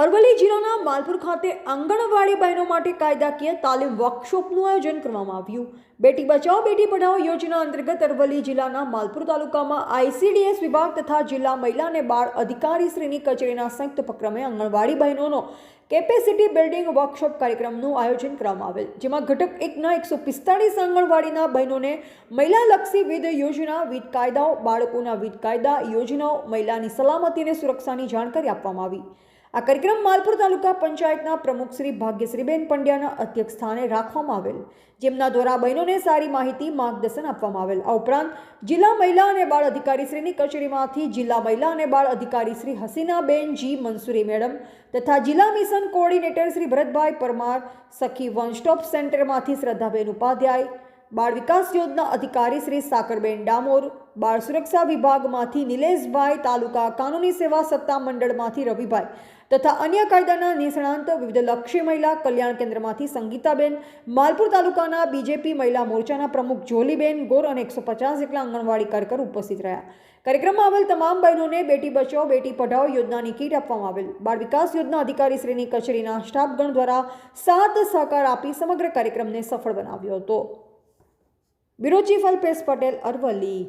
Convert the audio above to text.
અરવલ્લી જિલ્લાના માલપુર ખાતે આંગણવાડી બહેનો માટે કાયદાકીય તાલીમ વર્કશોપનું આયોજન કરવામાં આવ્યું. બેટી બચાવ બેટી પઢાઓ યોજના અંતર્ગત અરવલ્લી જિલ્લાના માલપુર તાલુકામાં આઈસીડીએસ વિભાગ તથા જિલ્લા મહિલા અને બાળ અધિકારી શ્રીની કચેરીના સંયુક્ત ઉપક્રમે આંગણવાડી બહેનોનો કેપેસિટી બિલ્ડિંગ વર્કશોપ કાર્યક્રમનું આયોજન કરવામાં આવેલ. જેમાં ઘટક એકના એકસો પિસ્તાળીસ આંગણવાડીના બહેનોને મહિલાલક્ષી વિવિધ યોજના, વિધ કાયદાઓ, બાળકોના વિધ કાયદા, યોજનાઓ, મહિલાની સલામતી અને સુરક્ષાની જાણકારી આપવામાં આવી. આ કાર્યક્રમ માલપુર તાલુકા પંચાયતના પ્રમુખ શ્રી ભાગ્યશ્રીબેન પંડ્યાના અધ્યક્ષ સ્થાને રાખવામાં આવેલ. જેમના દ્વારા બહેનોને સારી માહિતી, માર્ગદર્શન આપવામાં આવેલ. આ ઉપરાંત જિલ્લા મહિલા અને બાળ અધિકારી શ્રીની કચેરીમાંથી જિલ્લા મહિલા અને બાળ અધિકારી શ્રી હસીનાબેન જી મંસૂરી મેડમ તથા જિલ્લા mission coordinator Shri Bharatbhai Parmar, Sakhi one stop સેન્ટરમાંથી શ્રદ્ધાબેન ઉપાધ્યાય બાળ વિકાસ યોજના અધિકારી શ્રી સાકરબેન ડામોર, બાળ સુરક્ષા વિભાગમાંથી નિલેશભાઈ તાલુકા કાનૂની સેવા સત્તા મંડળમાંથી રવિભાઈ તથા અન્ય કાયદાના નિષ્ણાંત વિવિધ લક્ષી મહિલા કલ્યાણ કેન્દ્રમાંથી સંગીતાબેન, માલપુર તાલુકાના બીજેપી મહિલા મોરચાના પ્રમુખ જોલીબેન ગોર અને એકસો પચાસ જેટલા આંગણવાડી કાર્યકર ઉપસ્થિત રહ્યા. કાર્યક્રમમાં આવેલ તમામ બહેનોને બેટી બચાવો, બેટી પઢાઓ યોજનાની કીટ આપવામાં આવેલ. બાળ વિકાસ યોજના અધિકારી શ્રીની કચેરીના સ્ટાફગણ દ્વારા સાત સહકાર આપી સમગ્ર કાર્યક્રમને સફળ બનાવ્યો હતો. Bureau chief Alpesh Patel Aravalli.